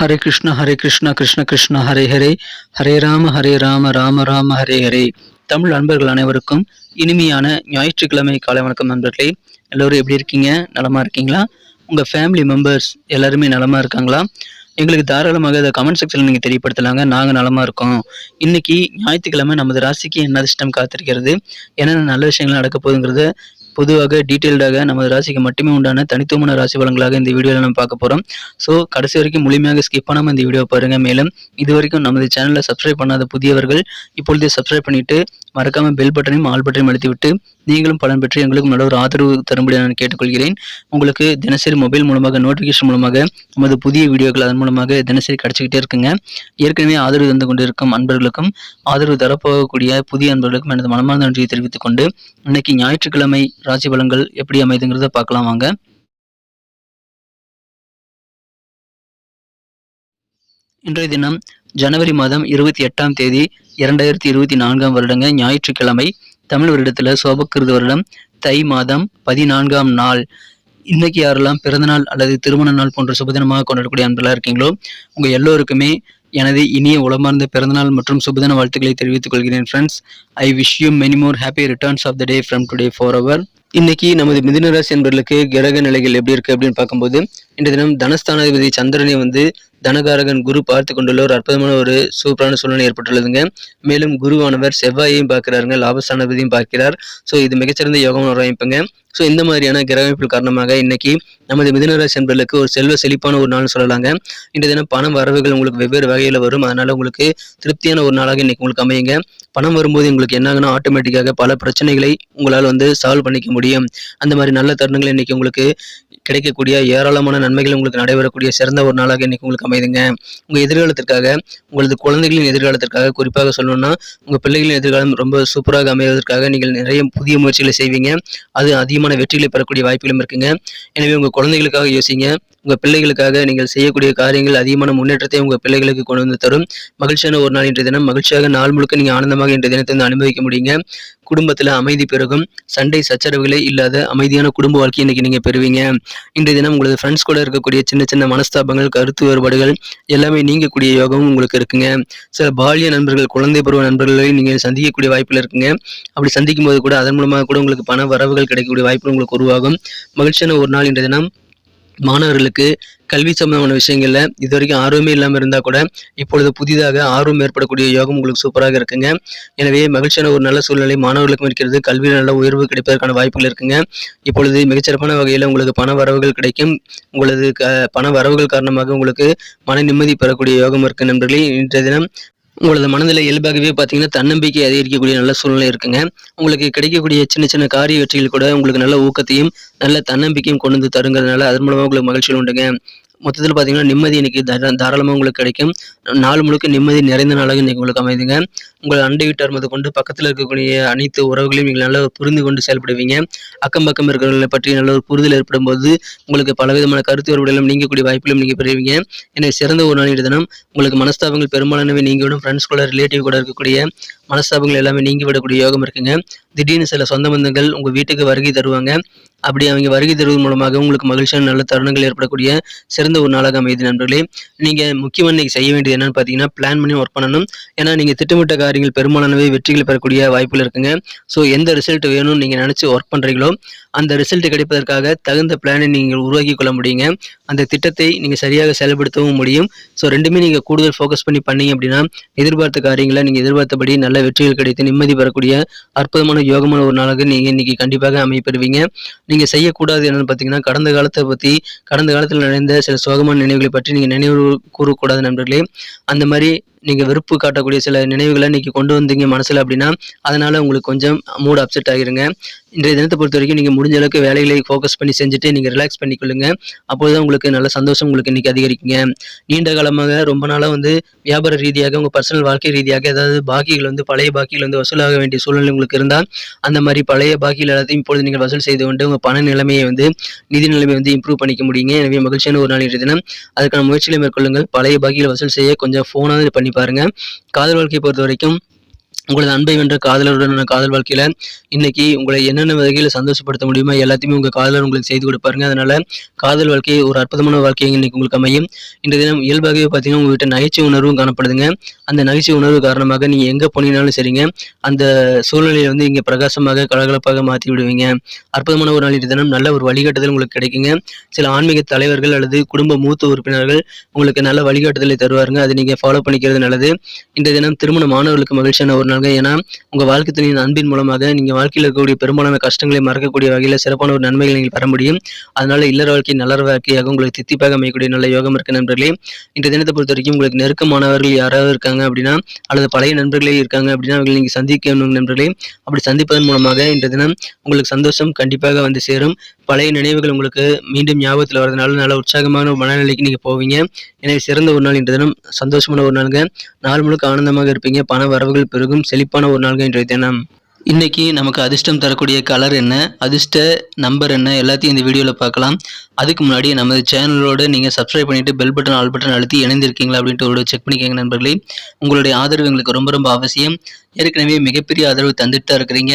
ஹரே கிருஷ்ண ஹரே கிருஷ்ண கிருஷ்ண கிருஷ்ண ஹரே ஹரே ஹரே ராம ஹரே ராம ராம ராம ஹரே ஹரே தமிழ் நண்பர்கள் அனைவருக்கும் இனிமையான ஞாயிற்றுக்கிழமை காலை வணக்கம் நண்பர்களே. எல்லோரும் எப்படி இருக்கீங்க? நலமா இருக்கீங்களா? உங்கள் ஃபேமிலி மெம்பர்ஸ் எல்லாருமே நலமாக இருக்காங்களா? எங்களுக்கு தாராளமாக இதை கமெண்ட் செக்ஷனில் நீங்கள் தெரியப்படுத்தலாங்க. நாங்கள் நலமாக இருக்கோம். இன்னைக்கு ஞாயிற்றுக்கிழமை நமது ராசிக்கு என்ன அதிர்ஷ்டம் காத்திருக்கிறது? என்னென்ன நல்ல விஷயங்கள் நடக்க போகுதுங்கிறத பொதுவாக டீட்டெயில்டாக நமது ராசிக்கு மட்டுமே உண்டான தனித்துவமான ராசி பலன்களாக இந்த வீடியோவில் நம்ம பார்க்க போகிறோம் ஸோ கடைசி வரைக்கும் முழுமையாக ஸ்கிப் பண்ணாமல் இந்த வீடியோ பாருங்கள் மேலும் இது வரைக்கும் நமது சேனலை சப்ஸ்கிரைப் பண்ணாத புதியவர்கள் இப்பொழுதே சப்ஸ்கிரைப் பண்ணிட்டு மறக்காமல் பெல் பட்டனையும் ஆல் பட்டனையும் அழுத்திவிட்டு நீங்களும் பலன் பெற்று எங்களுக்கும் நல்ல ஒரு ஆதரவு தரும்படி நான் கேட்டுக்கொள்கிறேன். உங்களுக்கு தினசரி மொபைல் மூலமாக நோட்டிஃபிகேஷன் மூலமாக நமது புதிய வீடியோக்கள் அதன் மூலமாக தினசரி கிடச்சிக்கிட்டே இருக்குங்க. ஏற்கனவே ஆதரவு தந்து கொண்டிருக்கும் அன்பர்களுக்கும் ஆதரவு தரப்போகக்கூடிய புதிய அன்பர்களுக்கும் எனது மனமார்ந்த நன்றியை தெரிவித்துக் கொண்டு இன்னைக்கு ஞாயிற்றுக்கிழமை ராசி பலன்கள் எப்படி அமைதுங்கிறத பார்க்கலாம் வாங்க. இன்றைய தினம் ஜனவரி மாதம் இருபத்தி எட்டாம் தேதி இரண்டாயிரத்தி இருபத்தி நான்காம் வருடங்க ஞாயிற்றுக்கிழமை தமிழ் வருடத்தில் சோபக்கிருது வருடம் தை மாதம் பதினான்காம் நாள். இன்னைக்கு யாரெல்லாம் பிறந்தநாள் அல்லது திருமண நாள் போன்ற சுபதினமாக கொண்டாடக்கூடிய அன்பர்களாக இருக்கீங்களோ உங்கள் எல்லோருக்குமே எனது இனிய உளமார்ந்த பிறந்தநாள் மற்றும் சுபதின வாழ்த்துக்களை தெரிவித்துக் கொள்கிறேன் friends I wish you many more happy returns of the day from today for our இன்னைக்கு நமது மிதுனராசி என்பவர்களுக்கு கிரக நிலைகள் எப்படி இருக்கு அப்படின்னு பார்க்கும்போது இன்றைய தினம் தனஸ்தானாதிபதி சந்திரனை வந்து தனகாரகன் குரு பார்த்து கொண்டுள்ள ஒரு அற்புதமான ஒரு சூப்பரான சூழ்நிலை ஏற்பட்டுள்ளதுங்க. மேலும் குருவானவர் செவ்வாயையும் பார்க்கிறாருங்க லாபஸ்தானபதியும் பார்க்கிறார். ஸோ இது மிகச்சிறந்த யோகம் ஒரு அமைப்புங்க. ஸோ இந்த மாதிரியான கிரக அமைப்புகள் காரணமாக இன்னைக்கு நமது மிதனராசி என்பர்களுக்கு ஒரு செல்வ செழிப்பான ஒரு நாள் சொல்லலாங்க. இன்றைய தினம் பணம் வரவுகள் உங்களுக்கு வெவ்வேறு வகையில் வரும். அதனால உங்களுக்கு திருப்தியான ஒரு நாளாக இன்னைக்கு உங்களுக்கு அமையுங்க. பணம் வரும்போது உங்களுக்கு என்ன ஆட்டோமேட்டிக்காக பல பிரச்சனைகளை உங்களால் வந்து சால்வ் பண்ணிக்க முடியும். அந்த மாதிரி நல்ல தருணங்கள் இன்னைக்கு உங்களுக்கு கிடைக்கக்கூடிய ஏராளமான நன்மைகள் உங்களுக்கு நடைபெறக்கூடிய சிறந்த ஒரு நாளாக இன்னைக்கு உங்களுக்கு அமைதுங்க. உங்க எதிர்காலத்திற்காக உங்களது குழந்தைகளின் எதிர்காலத்திற்காக குறிப்பாக சொல்லணும்னா உங்க பிள்ளைகளின் எதிர்காலம் ரொம்ப சூப்பராக அமைவதற்காக நீங்கள் நிறைய புதிய முயற்சிகளை செய்வீங்க. அது அதிகமான வெற்றிகளை பெறக்கூடிய வாய்ப்புகளும் இருக்குங்க. எனவே உங்க குழந்தைகளுக்காக யோசிங்க. உங்க பிள்ளைகளுக்காக நீங்கள் செய்யக்கூடிய காரியங்கள் அதிகமான முன்னேற்றத்தை உங்க பிள்ளைகளுக்கு கொண்டு வந்து தரும். மகிழ்ச்சியான ஒரு நாள் இன்றைய தினம். மகிழ்ச்சியாக நாள் முழுக்க நீங்க ஆனந்தமாக இன்றைய தினத்தை வந்து அனுபவிக்க முடியுங்க. குடும்பத்துல அமைதி பெருகும். சண்டை சச்சரவுகளே இல்லாத அமைதியான குடும்ப வாழ்க்கையை இன்னைக்கு நீங்க பெறுவீங்க. இன்றைய தினம் உங்களது ஃப்ரெண்ட்ஸ் கூட இருக்கக்கூடிய சின்ன சின்ன மனஸ்தாபங்கள் கருத்து வேறுபாடுகள் எல்லாமே நீங்கக்கூடிய யோகமும் உங்களுக்கு இருக்குங்க. சில பாலிய நண்பர்கள் குழந்தை பருவ நண்பர்களை நீங்க சந்திக்கக்கூடிய வாய்ப்பில் இருக்குங்க. அப்படி சந்திக்கும் போது கூட அதன் மூலமாக கூட உங்களுக்கு பண வரவுகள் கிடைக்கக்கூடிய வாய்ப்புகள் உங்களுக்கு உருவாகும். மகிழ்ச்சியான ஒரு நாள் இன்றைய தினம். மாணவர்களுக்கு கல்வி சம்பந்தமான விஷயங்களில் இது வரைக்கும் ஆர்வமே இல்லாமல் இருந்தால் கூட இப்பொழுது புதிதாக ஆர்வம் ஏற்படக்கூடிய யோகம் உங்களுக்கு சூப்பராக இருக்குங்க. எனவே மகிழ்ச்சியான ஒரு நல்ல சூழ்நிலை மாணவர்களுக்கும் இருக்கிறது. கல்வியில் நல்ல உயர்வு கிடைப்பதற்கான வாய்ப்புகள் இருக்குங்க. இப்பொழுது மிகச்சிறப்பான வகையில் உங்களுக்கு பண வரவுகள் கிடைக்கும். உங்களது க பண வரவுகள் காரணமாக உங்களுக்கு மன நிம்மதி பெறக்கூடிய யோகம் இருக்கு நண்பர்களே. இன்றைய தினம் உங்களது மனதில் இயல்பாகவே பார்த்தீங்கன்னா தன்னம்பிக்கை அதிகரிக்கக்கூடிய நல்ல சூழ்நிலை இருக்குங்க. உங்களுக்கு கிடைக்கக்கூடிய சின்ன சின்ன காரிய வெற்றிகள் கூட உங்களுக்கு நல்ல ஊக்கத்தையும் நல்ல தன்னம்பிக்கையும் கொண்டு வந்து தருங்கிறதுனால அதன் மூலமாக உங்களுக்கு மகிழ்ச்சிகள் உண்டுங்க. மொத்தத்தில் பார்த்தீங்கன்னா நிம்மதி இன்னைக்கு தாராளமாக உங்களுக்கு கிடைக்கும். நாள் முழுக்க நிம்மதி நிறைந்த நாளாக இன்னைக்கு உங்களுக்கு அமைதுங்க. உங்கள் அண்டை வீட்டார் முதல் கொண்டு பக்கத்தில் இருக்கக்கூடிய அனைத்து உறவுகளையும் நீங்கள் நல்லா புரிந்து கொண்டு செயல்படுவீங்க. அக்கம் பக்கம் இருக்கிறவர்களை பற்றி நல்ல ஒரு புரிதல் ஏற்படும் போது உங்களுக்கு பலவிதமான கருத்து வேறுபாடுகளும் நீங்கக்கூடிய வாய்ப்பிலும் நீங்கள் பெறுவீங்க. எனவே சிறந்த ஒரு நாள் தினம். உங்களுக்கு மனஸ்தாபங்கள் பெரும்பாலானவை நீங்களும் ஃப்ரெண்ட்ஸ் கூட ரிலேட்டிவ் கூட இருக்கக்கூடிய மனஸ்தாபங்கள் எல்லாமே நீங்கி விடக்கூடிய யோகம் இருக்குங்க. திடீர்னு சில சொந்த பந்தங்கள் உங்கள் வீட்டுக்கு வருகை தருவாங்க. அப்படி அவங்க வருகை தருவது மூலமாக உங்களுக்கு மகிழ்ச்சியான நல்ல தருணங்கள் ஏற்படக்கூடிய சிறந்த ஒரு நாளாக அமைதி நண்பர்களே. நீங்கள் முக்கியமாக நீங்கள் செய்ய வேண்டியது என்னன்னு பார்த்தீங்கன்னா பிளான் பண்ணி ஒர்க் பண்ணணும். ஏன்னா நீங்கள் திட்டமிட்ட காரியங்கள் பெரும்பாலானவே வெற்றிகள் பெறக்கூடிய வாய்ப்புகள் இருக்குங்க. ஸோ எந்த ரிசல்ட் வேணும்னு நீங்கள் நினச்சி ஒர்க் பண்ணுறீங்களோ அந்த ரிசல்ட் கிடைப்பதற்காக தகுந்த பிளானை நீங்கள் உருவாக்கி கொள்ள முடியுங்க. அந்த திட்டத்தை நீங்கள் சரியாக செயல்படுத்தவும் முடியும். ஸோ ரெண்டுமே நீங்கள் கூடுதல் ஃபோக்கஸ் பண்ணி பண்ணீங்க அப்படின்னா எதிர்பார்த்த காரியங்களை நீங்கள் எதிர்பார்த்தபடி நல்ல வெற்றிகள் கிடைத்து நிம்மதி பெறக்கூடிய அற்புதமான யோகமான ஒரு நாளாக நீங்கள் இன்னைக்கு கண்டிப்பாக அமைப்பெறுவீங்க நீங்கள் செய்யக்கூடாது என்னன்னு பார்த்தீங்கன்னா கடந்த காலத்தை பற்றி கடந்த காலத்தில் நடந்த சில சோகமான நினைவுகளை பற்றி நீங்கள் நினைவு கூறக்கூடாது நண்பர்களே. அந்த மாதிரி நீங்கள் வெறுப்பு காட்டக்கூடிய சில நினைவுகளை இன்னைக்கு கொண்டு வந்தீங்க மனசில் அப்படின்னா அதனால உங்களுக்கு கொஞ்சம் மூட் அப்செட் ஆகிருங்க இன்றைய தினத்தை பொறுத்த வரைக்கும் நீங்கள் முடிஞ்ச அளவுக்கு வேலைகளை ஃபோக்கஸ் பண்ணி செஞ்சுட்டு நீங்கள் ரிலாக்ஸ் பண்ணிக்கொள்ளுங்க. அப்போதுதான் உங்களுக்கு நல்ல சந்தோஷம் உங்களுக்கு இன்னைக்கு அதிகரிக்குங்க. நீண்ட காலமாக ரொம்ப நாளாக வந்து வியாபார ரீதியாக உங்கள் பர்சனல் வாழ்க்கை ரீதியாக ஏதாவது பாக்கிகள் வந்து பழைய பாக்கிகள் வந்து வசூலாக வேண்டிய சூழ்நிலை உங்களுக்கு இருந்தால் அந்த மாதிரி பழைய பாக்கிகள் எல்லாத்தையும் இப்பொழுது நீங்கள் வசூல் செய்து கொண்டு உங்கள் பண நிலைமையை வந்து நிதி நிலைமையை வந்து இம்ப்ரூவ் பண்ணிக்க முடியுங்க. எனவே மகிழ்ச்சியான ஒரு நாள் இன்றைய தினம். அதுக்கான முயற்சிகளை மேற்கொள்ளுங்கள். பழைய பாக்கிகளை வசூல் செய்ய கொஞ்சம் ஃபோனாவது பண்ணி பாருங்க. காதல் வாழ்க்கையை பொறுத்த வரைக்கும் உங்களது அன்பை வென்ற காதலருடனான காதல் வாழ்க்கையில இன்னைக்கு உங்களை என்னென்ன வகையில் சந்தோஷப்படுத்த முடியுமோ எல்லாத்தையுமே உங்க காதலர் உங்களுக்கு செய்து கொடுப்பாருங்க. அதனால காதல் வாழ்க்கை ஒரு அற்புதமான வாழ்க்கையை இன்னைக்கு உங்களுக்கு அமையும். இந்த தினம் இயல்பாகவே பார்த்தீங்கன்னா உங்கள்கிட்ட நகைச்சுவை உணர்வும் காணப்படுதுங்க. அந்த நகைச்சுவை உணர்வு காரணமாக நீங்க எங்க போனீங்கனாலும் சரிங்க. அந்த சூழ்நிலையை வந்து இங்க பிரகாசமாக கலகலப்பாக மாற்றி விடுவீங்க. அற்புதமான ஒரு நாள் இந்த தினம். நல்ல ஒரு வழிகாட்டுதல் உங்களுக்கு கிடைக்குங்க. சில ஆன்மீக தலைவர்கள் அல்லது குடும்ப மூத்த உறுப்பினர்கள் உங்களுக்கு நல்ல வழிகாட்டுதலை தருவாருங்க. அதை நீங்க ஃபாலோ பண்ணிக்கிறது நல்லது. இந்த தினம் திருமண மாணவர்களுக்கு மகிழ்ச்சியான ஒரு நாள். ஏன்னா உங்கள் வாழ்க்கை துணையின் அன்பின் மூலமாக நீங்கள் வாழ்க்கையில் இருக்கக்கூடிய பெரும்பாலான கஷ்டங்களை மறக்கக்கூடிய வகையில் சிறப்பான ஒரு நன்மைகளை நீங்கள் பெற முடியும். அதனால இல்லற வாழ்க்கை நல்ல வாழ்க்கையாக உங்களுக்கு தித்திப்பாக அமையக்கூடிய நல்ல யோகம் இருக்க நண்பர்களே. இந்த தினத்தை பொறுத்த வரைக்கும் உங்களுக்கு நெருக்கமானவர்கள் யாராவது இருக்காங்க அப்படின்னா அல்லது பழைய நண்பர்களே இருக்காங்க அப்படின்னா அவங்களை நீங்கள் சந்திக்கணும் நண்பர்களே. அப்படி சந்திப்பதன் மூலமாக இந்த தினம் உங்களுக்கு சந்தோஷம் கண்டிப்பாக வந்து சேரும். பழைய நினைவுகள் உங்களுக்கு மீண்டும் ஞாபகத்தில் வரதுனால நல்ல உற்சாகமான ஒரு மனநிலைக்கு நீங்கள் போவீங்க. எனவே சிறந்த ஒரு நாள் இன்றைய தினம். சந்தோஷமான ஒரு நாளுங்க. நாள் முழுக்க ஆனந்தமாக இருப்பீங்க. பண வரவுகள் பெருகும். செழிப்பான ஒரு நாள்கள் இன்றைய தினம். இன்னைக்கு நமக்கு அதிர்ஷ்டம் தரக்கூடிய கலர் என்ன? அதிர்ஷ்ட நம்பர் என்ன? எல்லாத்தையும் இந்த வீடியோவில் பார்க்கலாம். அதுக்கு முன்னாடி நமது சேனலோடு நீங்கள் சப்ஸ்கிரைப் பண்ணிவிட்டு பெல் பட்டன் ஆல் பட்டன் அழுத்தி இணைந்திருக்கீங்களா அப்படின்ட்டு ஒரு செக் பண்ணிக்கோங்க நண்பர்களே. உங்களுடைய ஆதரவு எங்களுக்கு ரொம்ப ரொம்ப அவசியம். ஏற்கனவே மிகப்பெரிய ஆதரவு தந்துட்டு தான் இருக்கிறீங்க.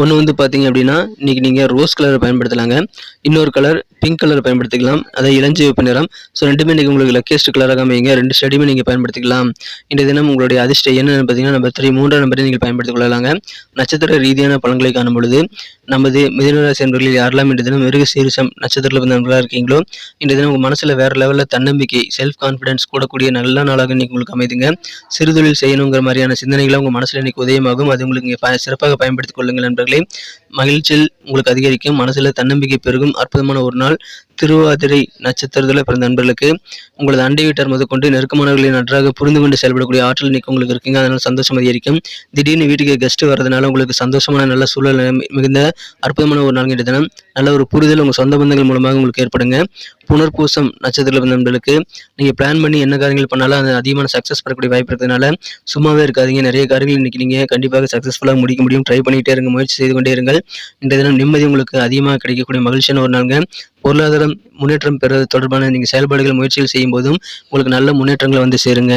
ஒன்று வந்து பார்த்தீங்க அப்படின்னா இன்றைக்கி நீங்கள் ரோஸ் கலரை பயன்படுத்தலாங்க. இன்னொரு கலர் பிங்க் கலர் பயன்படுத்திக்கலாம். அதாவது இளஞ்சிவப்பு நிறம். ஸோ ரெண்டுமே இன்றைக்கி உங்களுக்கு லக்கியஸ்ட் கலராக அமைங்க ரெண்டு ஸ்டடியுமே நீங்கள் பயன்படுத்திக்கலாம். இன்றைய தினம் உங்களுடைய அதிர்ஷ்ட என்னன்னு பார்த்தீங்கன்னா நம்பர் த்ரீ மூன்றாம் நம்பரை நீங்கள் பயன்படுத்திக் கொள்ளலாங்க. நட்சத்திர ரீதியான பலன்களை காணும் பொழுது நமது மிதனராசி என்பர்களில் யாரெல்லாம் இன்றைய தினம் மிருக சீரிசம் நட்சத்திரத்தில் பிறந்த நண்பர்களாக இருக்கீங்களோ இன்றைய தினம் உங்கள் மனசில் வேறு லெவலில் தன்னம்பிக்கை செல்ஃப் கான்ஃபிடன்ஸ் கூடக்கூடிய நல்ல நாளாக இன்றைக்கி உங்களுக்கு அமைதுங்க. சிறுதொழில் செய்யணுங்கிற மாதிரியான சிந்தனைகளை உங்கள் மனசில் இன்னைக்கு உதயமாகும். அது உங்களுக்கு சிறப்பாக பயன்படுத்திக் கொள்ளுங்கள் நண்பர்களே. மகிழ்ச்சியில் உங்களுக்கு அதிகரிக்கும் மனசில் தன்னம்பிக்கை பெருகும் அற்புதமான ஒரு நாள். திருவாதிரை நட்சத்திரத்தில் பிறந்த நண்பர்களுக்கு உங்களது அண்டை வீட்டார் முதற்கொண்டு நெருக்கமானவர்களை நன்றாக புரிந்து கொண்டு செயல்படக்கூடிய ஆற்றல் இன்னைக்கு உங்களுக்கு இருக்குங்க. அதனால் சந்தோஷம் அதிகரிக்கும். திடீர்னு வீட்டுக்கு கெஸ்ட் வரதுனால உங்களுக்கு சந்தோஷமான நல்ல சூழல் மிகுந்த அற்புதமான ஒரு நாள் இன்றைய தினம். நல்ல ஒரு புரிதல் உங்கள் சொந்த பந்தங்கள் மூலமாக உங்களுக்கு ஏற்படுங்க. புனர்பூசம் நட்சத்திரத்தில் பிறந்த நண்பர்களுக்கு நீங்கள் பிளான் பண்ணி என்ன காரியங்கள் பண்ணாலும் அது அதிகமான சக்ஸஸ் பெறக்கூடிய வாய்ப்பு இருக்கிறதுனால சும்மாவே இருக்காதீங்க. நிறைய காரியங்கள் இன்றைக்கி நீங்கள் கண்டிப்பாக சக்ஸஸ்ஃபுல்லாக முடிக்க முடியும். ட்ரை பண்ணிகிட்டே இருங்க. முயற்சி செய்து கொண்டே இருங்கள். இன்றைய தினம் நிம்மதி உங்களுக்கு அதிகமாக கிடைக்கக்கூடிய மகிழ்ச்சியான ஒரு நாளுங்க. பொருளாதாரம் முன்னேற்றம் பெறுவது தொடர்பான நீங்கள் செயல்பாடுகள் முயற்சிகள் செய்யும் போதும் உங்களுக்கு நல்ல முன்னேற்றங்கள் வந்து சேருங்க.